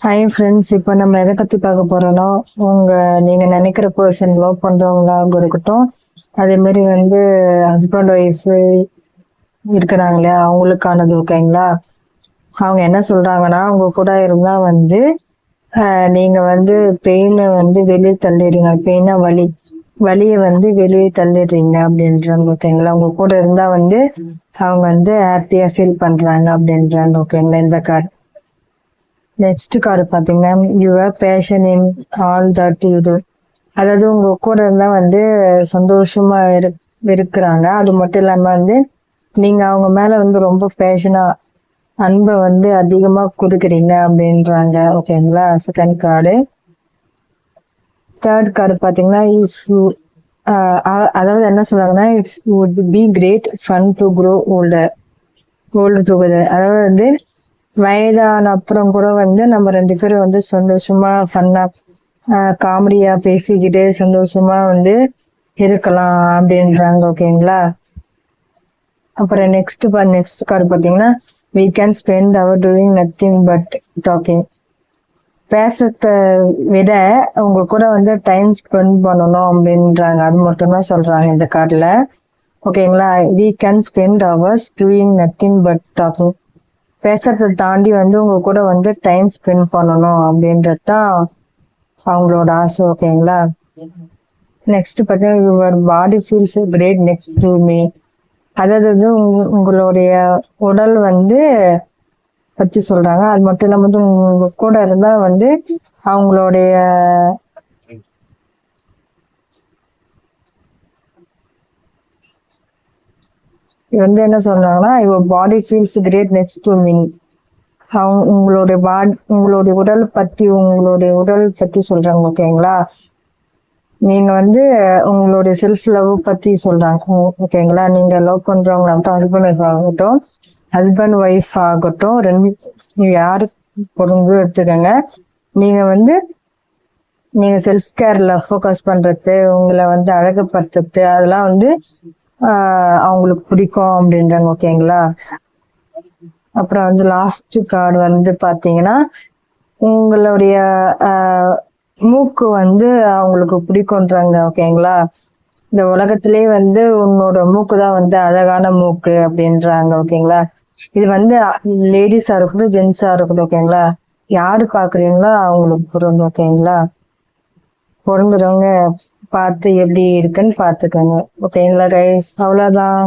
Hi friends இப்போ நம்ம எதை பற்றி பார்க்க போகிறோன்னா உங்கள் நீங்கள் நினைக்கிற பர்சன் லவ் பண்ணுறவங்களாக இருக்கட்டும் அதேமாரி வந்து ஹஸ்பண்ட் ஒய்ஃபு இருக்கிறாங்க இல்லையா? அவங்களுக்கானது ஓகேங்களா அவங்க என்ன சொல்கிறாங்கன்னா அவங்க கூட இருந்தால் வந்து நீங்கள் வந்து பெயினை வந்து வெளியே தள்ளிடுங்க. பெயினாக வலி வலியை வந்து வெளியே தள்ளிடுறீங்க அப்படின்றாங்க ஓகேங்களா அவங்க கூட இருந்தால் வந்து அவங்க வந்து ஹாப்பியாக ஃபீல் பண்ணுறாங்க அப்படின்றாங்க ஓகேங்களா இந்த கார்டு நெக்ஸ்ட் கார்டு பார்த்தீங்கன்னா your passion in all that you do அதாவது உங்க கூட இருந்தால் வந்து சந்தோஷமா இரு இருக்கிறாங்க. அது மட்டும் இல்லாமல் வந்து நீங்கள் அவங்க மேலே வந்து ரொம்ப பேஷனாக அன்பை வந்து அதிகமாக கொடுக்குறீங்க அப்படின்றாங்க. ஓகேங்களா செகண்ட் கார்டு தேர்ட் கார்டு பார்த்தீங்கன்னா இஃப் யூ அதாவது என்ன சொல்கிறாங்கன்னா if would be great fun to grow older old together அதாவது வந்து வயதான அப்புறம் கூட வந்து நம்ம ரெண்டு பேரும் வந்து சந்தோஷமா ஃபன்னா காமெடியா பேசிக்கிட்டு சந்தோஷமா வந்து இருக்கலாம் அப்படின்றாங்க ஓகேங்களா அப்புறம் நெக்ஸ்ட் நெக்ஸ்ட் கார்டு பார்த்தீங்கன்னா we can spend our doing nothing but talking பேசுறத விட உங்க கூட வந்து டைம் ஸ்பெண்ட் பண்ணணும் அப்படின்றாங்க. அது மட்டும்தான் சொல்றாங்க இந்த கார்டில் ஓகேங்களா we can spend hours doing nothing but talking பேசுறதை தாண்டி வந்து உங்க கூட வந்து டைம் ஸ்பெண்ட் பண்ணணும் அப்படின்றது தான் அவங்களோட ஆசை ஓகேங்களா? நெக்ஸ்ட் பார்த்தீங்கன்னா your body feels great next to me அதாவது உங்களுடைய உடல் வந்து பற்றி சொல்கிறாங்க அது மட்டும் இல்லாமல் வந்து உங்க கூட இருந்தால் வந்து அவங்களுடைய இது வந்து என்ன சொல்றாங்கன்னா your body feels great next to mini அவங்க உங்களுடைய பாடி உங்களுடைய உடல் பற்றி உங்களுடைய உடல் பற்றி சொல்றாங்க ஓகேங்களா? நீங்க வந்து உங்களுடைய செல்ஃப் லவ் பத்தி சொல்றாங்க ஓகேங்களா? நீங்க லவ் பண்றவங்க ஹஸ்பண்ட் ஒய்ஃப் ஆகட்டும் ஹஸ்பண்ட் ஒய்ஃப் ஆகட்டும் ரெண்டு நீங்க யாரு பொருந்து எடுத்துக்கோங்க. நீங்க வந்து நீங்க செல்ஃப் கேர்ல ஃபோக்கஸ் பண்றது உங்களை வந்து அழகுப்படுத்துறது அதெல்லாம் வந்து அவங்களுக்கு பிடிக்கும் அப்படின்றாங்க ஓகேங்களா? அப்புறம் வந்து லாஸ்ட் கார்டு வந்து பாத்தீங்கன்னா உங்களுடைய ஆஹ், மூக்கு வந்து அவங்களுக்கு பிடிக்கும்ன்றாங்க ஓகேங்களா? இந்த உலகத்திலே வந்து உன்னோட மூக்கு தான் வந்து அழகான மூக்கு அப்படின்றாங்க ஓகேங்களா? இது வந்து லேடிஸா இருக்கட்டும் ஜென்ஸா இருக்கட்டும் ஓகேங்களா? யாரு பாக்குறீங்களோ அவங்களுக்கு பொருந்தும் ஓகேங்களா? பொருந்துறவங்க பார்த்து எப்படி இருக்குன்னு பார்த்துக்கோங்க. ஓகேங்களா கைஸ் அவ்வளோதான்